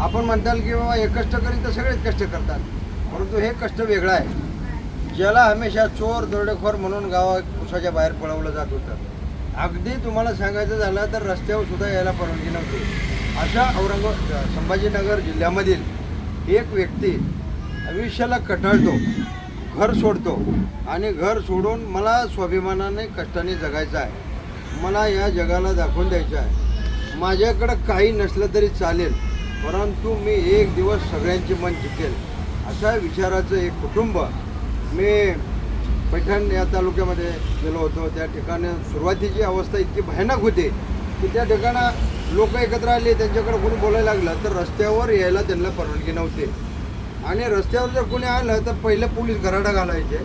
आपण म्हणताल की बाबा हे कष्ट करीत तर सगळेच कष्ट करतात. परंतु हे कष्ट वेगळं आहे. ज्याला हमेशा चोर दरोडेखोर म्हणून गावा कुसाच्या बाहेर पळवलं जात होतं. अगदी तुम्हाला सांगायचं झालं तर रस्त्यावर सुद्धा यायला परवानगी नव्हती. अशा औरंगाबाद संभाजीनगर जिल्ह्यामधील एक व्यक्ती आयुष्याला कटाळतो घर सोडतो आणि घर सोडून मला स्वाभिमानाने कष्टाने जगायचं आहे. मला या जगाला दाखवून द्यायचं आहे. माझ्याकडं काही नसलं तरी चालेल. परंतु मी एक दिवस सगळ्यांचे मन जिंकेल. अशा विचाराचं एक कुटुंब मी पैठण या तालुक्यामध्ये गेलो होतो. त्या ठिकाणी सुरुवातीची अवस्था इतकी भयानक होती की त्या ठिकाणा लोक एकत्र आले त्यांच्याकडे कोणी बोलायला लागलं तर रस्त्यावर यायला त्यांना परवानगी नव्हती. आणि रस्त्यावर जर कोणी आलं तर पहिलं पोलीस गराडा घालायचे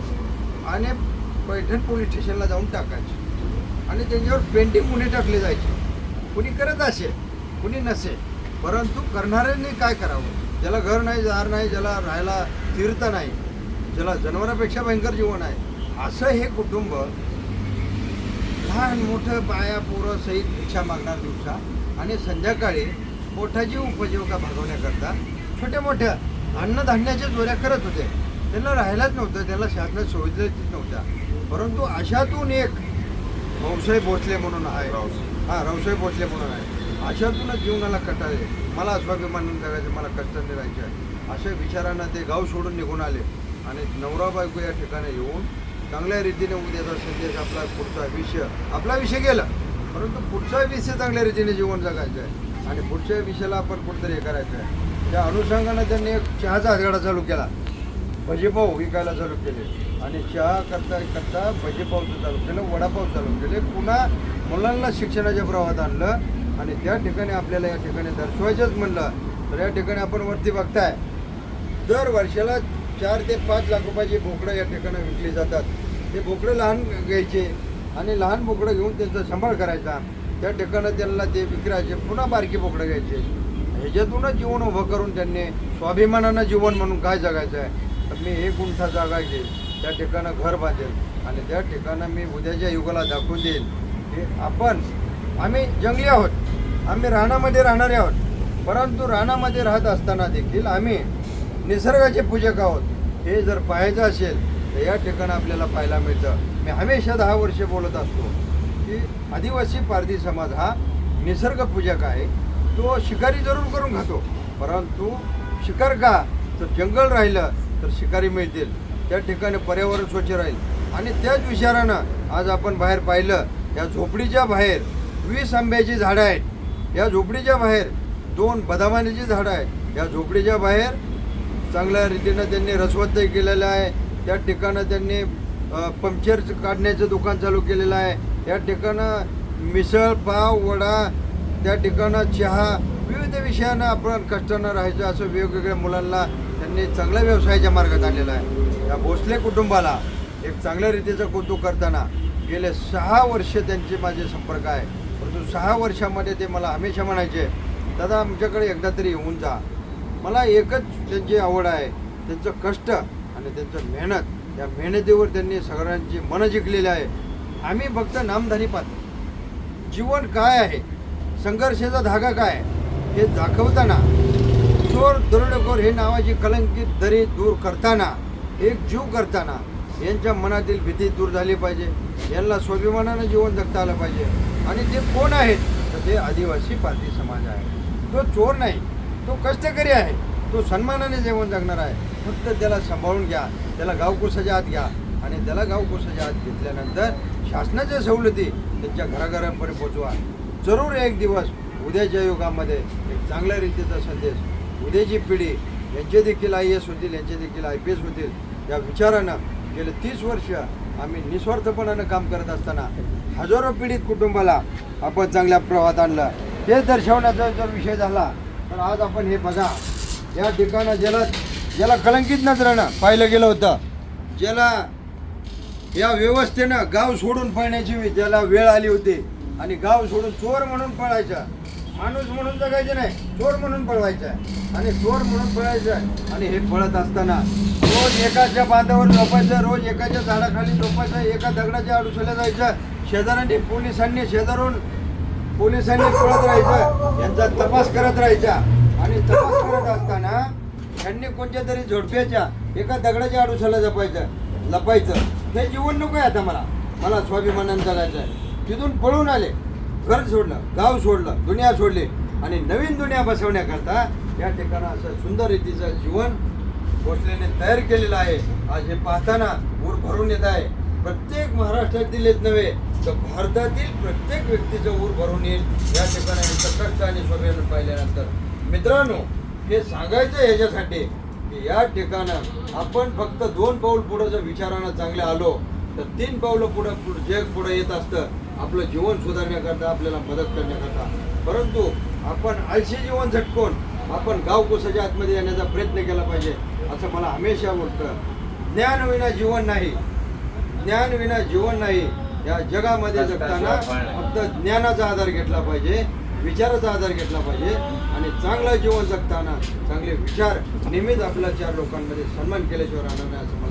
आणि पैठण पोलीस स्टेशनला जाऊन टाकायचे. आणि त्यांच्यावर पेंटिंग गुन्हे टाकले जायचे. कुणी करत असे कुणी नसे परंतु करणाऱ्यांनी काय करावं? ज्याला घर नाही दार नाही ज्याला राहायला तीर्थ नाही ज्याला जनावरापेक्षा भयंकर जीवन आहे असं हे कुटुंब लहान मोठं बाया पोरं सहित भिक्षा मागणार दिवसा आणि संध्याकाळी पोटाची उपजीविका भागवण्याकरता छोट्या मोठ्या अन्नधान्याच्या चोऱ्या करत होते. त्यांना राहायलाच नव्हतं त्याला शासनात सुविधाच नव्हत्या. परंतु अशातून एक भाऊसाहेब भोसले म्हणून आहे. हां रावसाहेब भोसले म्हणून आहे. अशातूनच जीवनाला कटाळे मला स्वाभिमान जगायचं मला कष्टाने राहायचे आहे. अशा विचारानं ते गाव सोडून निघून आले. आणि नवरा बायको या ठिकाणी येऊन चांगल्या रीतीने उद्याचा संदेश आपला पुढचा विषय आपला विषय गेला. परंतु पुढचा विषय चांगल्या रीतीने जीवन जगायचं आहे. आणि पुढच्या विषयाला आपण कुठेतरी हे करायचं आहे. त्या अनुषंगानं त्यांनी एक चहाचा हातगाडा चालू केला. भजीपाव विकायला चालू केले. आणि चहा करता करता भजीपावचं चालू केलं वडापाव चालू केले. पुन्हा मुलांना शिक्षणाच्या प्रवाहात आणलं. आणि त्या ठिकाणी आपल्याला या ठिकाणी दर्शवायचंच म्हणलं तर या ठिकाणी आपण वरती बघताय. दर वर्षाला चार ते पाच लाख रुपयाची बोकडं या ठिकाणी विकली जातात. ते बोकडं लहान घ्यायचे आणि लहान बोकडं घेऊन त्यांचा सांभाळ करायचा. त्या ठिकाणं त्यांना ते विक्रायचे पुन्हा बारकी बोकडं घ्यायचे. ह्याच्यातूनच जीवन उभं करून त्यांनी स्वाभिमानानं जीवन म्हणून काय जगायचं आहे? तर मी एक गुंठा जागा घेईल त्या ठिकाणं घर बांधेल आणि त्या ठिकाणं मी उद्याच्या युगाला दाखवून देईल की आपण आम्ही जंगली आहोत. आम्ही रानामध्ये राहणारे आहोत. परंतु रानामध्ये राहत असताना देखील आम्ही निसर्गाचे पूजक आहोत. हे जर पाहायचं असेल तर या ठिकाणी आपल्याला पाहायला मिळतं. मी हमेशा दहा वर्षे बोलत असतो की आदिवासी पारधी समाज हा निसर्ग पूजक आहे. तो शिकारी जरूर करून खातो. परंतु शिकार का? तर जंगल राहिलं तर शिकारी मिळतील. त्या ठिकाणी पर्यावरण स्वच्छ राहील. आणि त्याच विचारानं आज आपण बाहेर पाहिलं या झोपडीच्या बाहेर वीस आंब्याची झाडं आहेत. या झोपडीच्या बाहेर दोन बदामानीची झाडं आहेत. या झोपडीच्या बाहेर चांगल्या रीतीनं त्यांनी रसवत्तही केलेलं आहे. त्या ठिकाणं त्यांनी पंक्चर काढण्याचं दुकान चालू केलेलं आहे. या ठिकाणं मिसळ पाव वडा त्या ठिकाणं चहा विविध विषयानं आपण कष्टानं राहायचं असं वेगवेगळ्या मुलांना त्यांनी चांगल्या व्यवसायाच्या मार्गात आणलेला आहे. या भोसले कुटुंबाला एक चांगल्या रीतीचं कौतुक करताना गेले सहा वर्ष त्यांचे माझे संपर्क आहे. परंतु सहा वर्षामध्ये ते मला हमेशा म्हणायचे दादा आमच्याकडे एकदा तरी येऊन जा. मला एकच त्यांची आवड आहे त्यांचं कष्ट आणि त्यांचं मेहनत. या मेहनतीवर त्यांनी सगळ्यांची मनं जिंकलेली आहे. आम्ही फक्त नामधारी पाहतो. जीवन काय आहे? संघर्षाचा धागा काय? आहे? हे दाखवताना चोर दरोडेखोर हे नावाची कलंकित दरी दूर करताना एक जीव करताना यांच्या मनातील भीती दूर झाली पाहिजे. यांना स्वाभिमानानं जीवन जगता आलं पाहिजे. आणि जे कोण आहेत तर ते आदिवासी पारधी समाज आहे. तो चोर नाही तो कष्टकरी आहे तो सन्मानाने जेवण जगणार आहे. फक्त त्याला सांभाळून घ्या त्याला गावकुसाच्या आत घ्या आणि त्याला गावकुसाच्या आत घेतल्यानंतर शासनाच्या सवलती त्यांच्या घराघरापर्यंत पोचवा. जरूर एक दिवस उद्याच्या युगामध्ये एक चांगल्या रीतीचा संदेश. उद्याची पिढी यांचे देखील आय एस होतील यांचे देखील आय पी एस होतील. या विचारानं गेले तीस वर्ष आम्ही निस्वार्थपणानं काम करत असताना हजारो पीडित कुटुंबाला आपण चांगल्या प्रवाहात आणलं. ते दर्शवण्याचा जर विषय झाला तर आज आपण हे बघा. या ठिकाणं ज्याला ज्याला कलंकित नजरानं पाहिलं गेलं होतं ज्याला या व्यवस्थेनं गाव सोडून पळण्याची ज्याला वेळ आली होती आणि गाव सोडून चोर म्हणून पळायचं माणूस म्हणून जगायचं नाही चोर म्हणून पळवायचं आणि चोर म्हणून पळायचं आणि हे पळत असताना रोज एकाच्या बांधावर झोपायचं रोज एकाच्या झाडाखाली झोपायचं एका दगडाच्या अडुसल्या जायचं शेजाऱ्यांनी पोलिसांनी शेजारून पोलिसांनी पळत राहायचं यांचा तपास करत राहायचा. आणि तपास करत असताना त्यांनी कोणत्या तरी झोडप्याच्या एका दगडाच्या आडुशाला जपायचं लपायचं. हे जीवन नको आहे आता मला. मला स्वाभिमानानं जगायचं आहे. तिथून पळून आले. घर सोडलं गाव सोडलं दुनिया सोडली आणि नवीन दुनिया बसवण्याकरता या ठिकाणी असं सुंदर रीतीचं जीवन भोसलेने तयार केलेलं आहे. आज हे पाहताना ऊर भरून येत आहे. प्रत्येक महाराष्ट्रातीलच नव्हे तर भारतातील प्रत्येक व्यक्तीचं ऊर भरून येईल. या ठिकाणी यांचं कष्ट आणि स्वाभिमान पाहिल्यानंतर. मित्रांनो हे सांगायचं ह्याच्यासाठी की या ठिकाणं आपण फक्त दोन पाऊल पुढं जर विचारानं चांगले आलो तर तीन पावलं पुढं पुढं जग पुढं येत असतं आपलं जीवन सुधारण्याकरता आपल्याला मदत करण्याकरता. परंतु आपण आळशी जीवन झटकून आपण गाव कोसाच्या आतमध्ये येण्याचा प्रयत्न केला पाहिजे असं मला हमेशा वाटतं ज्ञान विना जीवन नाही. ज्ञान विना जीवन नाही. या जगामध्ये जगताना फक्त ज्ञानाचा आधार घेतला पाहिजे विचाराचा आधार घेतला पाहिजे आणि चांगलं जीवन जगताना चांगले विचार नेहमीच आपल्या चार लोकांमध्ये सन्मान केल्याशिवाय राहणार नाही असं मला